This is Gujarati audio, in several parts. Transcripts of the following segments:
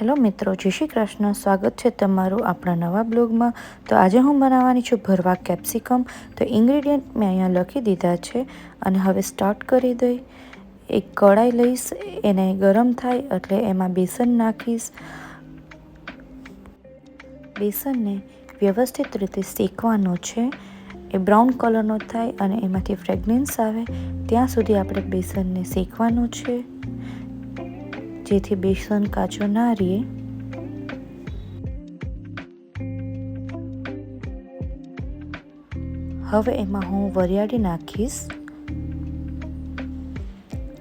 હેલો મિત્રો, જય શ્રી કૃષ્ણ. સ્વાગત છે તમારું આપણા નવા બ્લોગમાં. તો આજે હું બનાવવાની છું ભરવા કેપ્સિકમ. તો ઇન્ગ્રીડિયન્ટ મેં અહીંયા લખી દીધા છે અને હવે સ્ટાર્ટ કરી દઈ. એક કઢાઈ લઈશ, એને ગરમ થાય એટલે એમાં બેસન નાખીશ. બેસનને વ્યવસ્થિત રીતે શેકવાનો છે. એ બ્રાઉન કલરનો થાય અને એમાંથી ફ્રેગ્રન્સ આવે. ત્યાં સુધી આપણે બેસનને શેકવાનું છે. જેથી બેસન કાચો ના રહે. હવે એમાં હું વરિયાળી નાખીશ,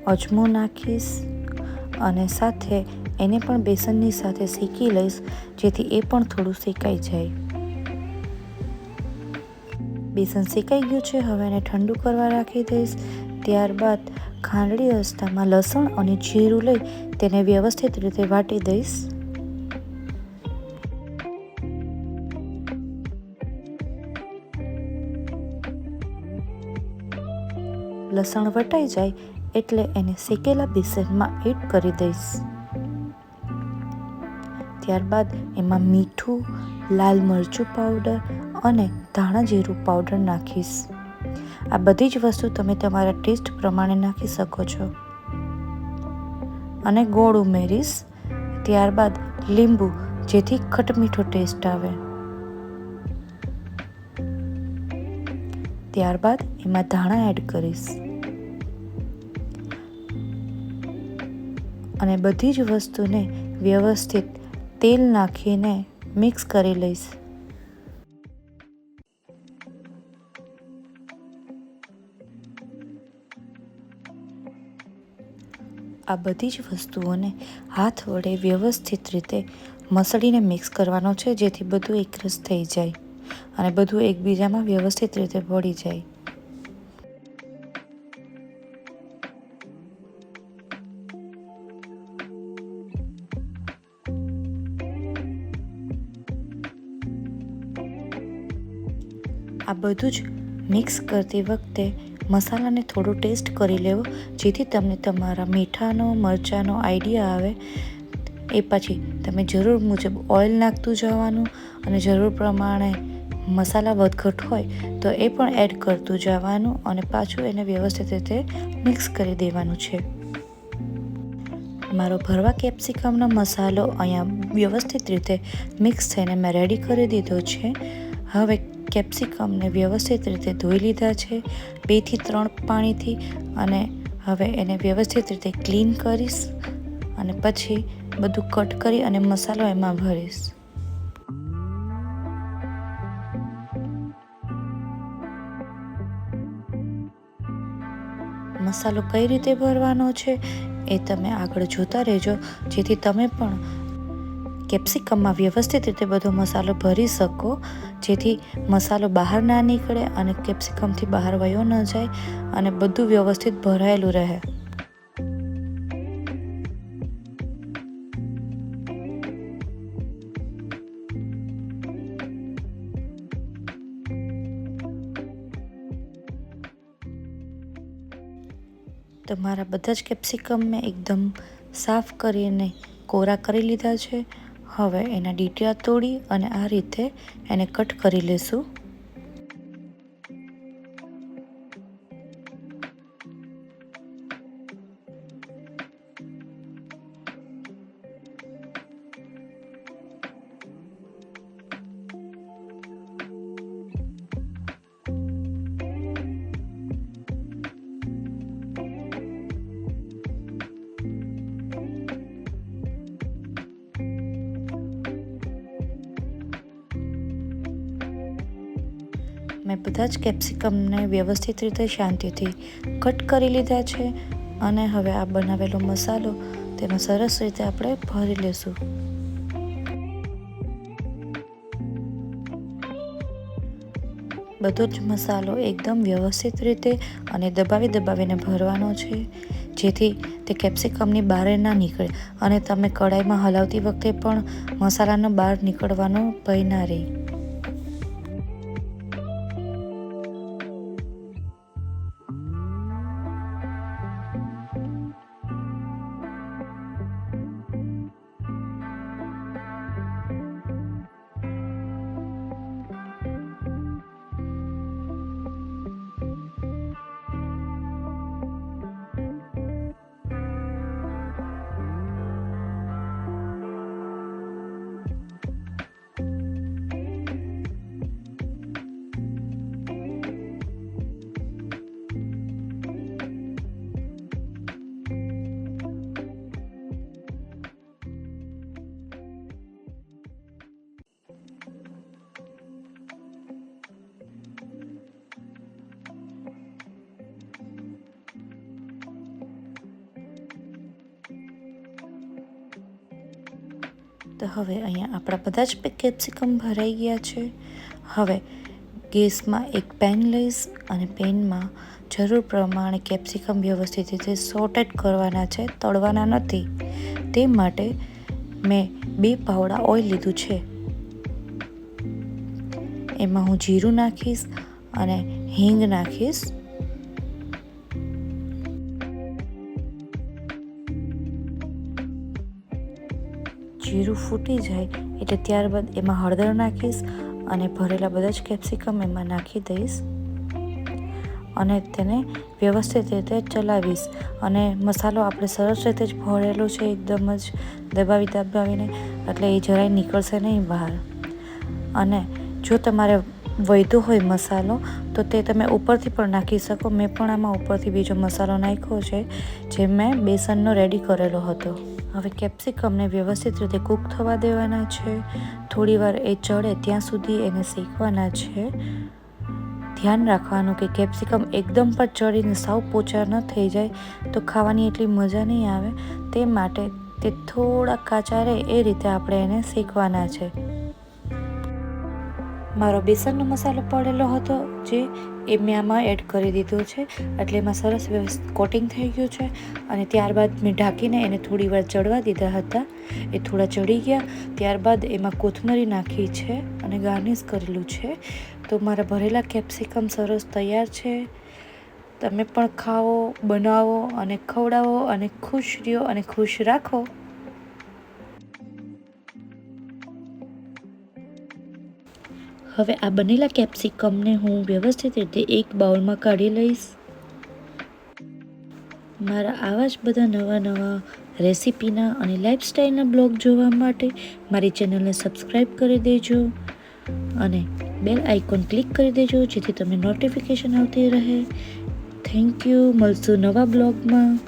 અજમો નાખીશ અને સાથે એને પણ બેસનની સાથે શેકી લઈશ, જેથી એ પણ થોડું શેકાઈ જાય. બેસન શેકાઈ ગયું છે, હવે એને ઠંડુ કરવા રાખી દઈશ. ત્યારબાદ ખાંડડી અવસ્થામાં લસણ અને જીરું લઈ તેને વ્યવસ્થિત રીતે વાટી દઈશ. લસણ વટાઈ જાય એટલે એને શેકેલા બેસનમાં એડ કરી દઈશ. ત્યારબાદ એમાં મીઠું, લાલ મરચું પાવડર અને ધાણા જીરું પાવડર નાખીશ. આ બધી જ વસ્તુ તમે તમારા ટેસ્ટ પ્રમાણે નાખી શકો છો. અને ગોળ ઉમેરીશ ત્યારબાદ લીંબુ, જેથી ખટમીઠો ટેસ્ટ આવે. ત્યારબાદ એમાં ધાણા એડ કરીશ. અને બધી જ વસ્તુને વ્યવસ્થિત તેલ નાખીને મિક્સ કરી લઈશ. આ બધી જ વસ્તુઓને હાથ વડે વ્યવસ્થિત રીતે મસળીને મિક્સ કરવાનો છે, જેથી બધું એકરસ થઈ જાય અને બધું એકબીજામાં વ્યવસ્થિત રીતે ભળી જાય. આ બધું જ મિક્સ કરતી વખતે મસાલાને થોડો ટેસ્ટ કરી લેવો, જેથી તમને તમારા મીઠાનો, મરચાંનો આઈડિયા આવે. એ પછી તમે જરૂર મુજબ ઓઇલ નાખતું જવાનું અને જરૂર પ્રમાણે મસાલા વધઘટ હોય તો એ પણ એડ કરતું જવાનું અને પાછું એને વ્યવસ્થિત રીતે મિક્સ કરી દેવાનું છે. મારો ભરવા કેપ્સિકમનો મસાલો અહીંયા વ્યવસ્થિત રીતે મિક્સ થઈને મેં રેડી કરી દીધો છે. હવે કેપ્સિકમને વ્યવસ્થિત રીતે ધોઈ લીધા છે, બેથી ત્રણ પાણીથી અને હવે એને વ્યવસ્થિત રીતે ક્લીન કરીશ અને પછી બધું કટ કરી અને મસાલો એમાં ભરીશ. મસાલો કઈ રીતે ભરવાનો છે એ તમે આગળ જોતા રહેજો, જેથી તમે પણ કેપ્સિકમમાં વ્યવસ્થિત રીતે બધો મસાલો ભરી શકો, જેથી મસાલો બહાર ના નીકળે અને કેપ્સિકમથી બહાર વયો ન જાય અને બધું વ્યવસ્થિત ભરાયેલું રહે. તમારા બધા જ કેપ્સિકમ મેં એકદમ સાફ કરીને કોરા કરી લીધા છે. હવે એના ડીટિયા તોડી અને આ રીતે એને કટ કરી લેશું. મેં બધા જ કેપ્સિકમને વ્યવસ્થિત રીતે શાંતિથી કટ કરી લીધા છે અને હવે આ બનાવેલો મસાલો તેમાં સરસ રીતે આપણે ભરી લેશું. બધો જ મસાલો એકદમ વ્યવસ્થિત રીતે અને દબાવી દબાવીને ભરવાનો છે, જેથી તે કેપ્સિકમની બહાર ના નીકળે અને તમે કઢાઈમાં હલાવતી વખતે પણ મસાલાનો બહાર નીકળવાનો ભય ના રહે. તો હવે અહીંયા આપણા બધા જ કેપ્સિકમ ભરાઈ ગયા છે. હવે ગેસમાં એક પેન લઈશ અને પેનમાં જરૂર પ્રમાણે કેપ્સિકમ વ્યવસ્થિત રીતે સોટેડ કરવાના છે, તળવાના નથી. તે માટે મેં બે પાવડા ઓઇલ લીધું છે. એમાં હું જીરું નાખીશ અને હિંગ નાખીશ. જીરું ફૂટી જાય એટલે ત્યારબાદ એમાં હળદર નાખીશ અને ભરેલા બધા જ કેપ્સિકમ એમાં નાખી દઈશ. અને તેને વ્યવસ્થિત રીતે ચલાવીશ. અને મસાલો આપણે સરસ રીતે જ ભરેલો છે, એકદમ જ દબાવી દબાવીને, એટલે એ જરાય નીકળશે નહીં બહાર. અને જો તમારે વૈધો હોય મસાલો, તો તે તમે ઉપરથી પણ નાખી શકો. મેં પણ આમાં ઉપરથી બીજો મસાલો નાખ્યો છે, જે મેં બેસનનો રેડી કરેલો હતો. હવે કેપ્સિકમને વ્યવસ્થિત રીતે કૂક થવા દેવાના છે. થોડીવાર એ ચડે ત્યાં સુધી એને શેકવાના છે. ધ્યાન રાખવાનું કે કેપ્સિકમ એકદમ પર ચડીને સાવ પોચા ન થઈ જાય તો ખાવાની એટલી મજા નહીં આવે. તે માટે તે થોડા કાચા રહે એ રીતે આપણે એને શેકવાના છે. મારો બેસનનો મસાલો પડેલો હતો જે એ મેં આમાં એડ કરી દીધો છે. એટલે એમાં સરસ વ્યવસ્થિત કોટિંગ થઈ ગયું છે અને ત્યારબાદ મેં ઢાંકીને એને થોડી વાર ચડવા દીધા હતા. એ થોડા ચડી ગયા. ત્યારબાદ એમાં કોથમરી નાખી છે અને ગાર્નિશ કરેલું છે. તો મારા ભરેલા કેપ્સિકમ સરસ તૈયાર છે. તમે પણ ખાઓ, બનાવો અને ખવડાવો અને ખુશ રહ્યો અને ખુશ રાખો. હવે આ બનેલા કેપ્સિકમને હું વ્યવસ્થિત રીતે એક બાઉલમાં કાઢી લઈશ. મારા આવા જ બધા નવા નવા રેસીપીના અને લાઇફસ્ટાઈલના બ્લોગ જોવા માટે મારી ચેનલને સબસ્ક્રાઈબ કરી દેજો અને બેલ આઇકોન ક્લિક કરી દેજો જેથી તમને નોટિફિકેશન આવતી રહે. Thank you. મળશું નવા બ્લોગમાં.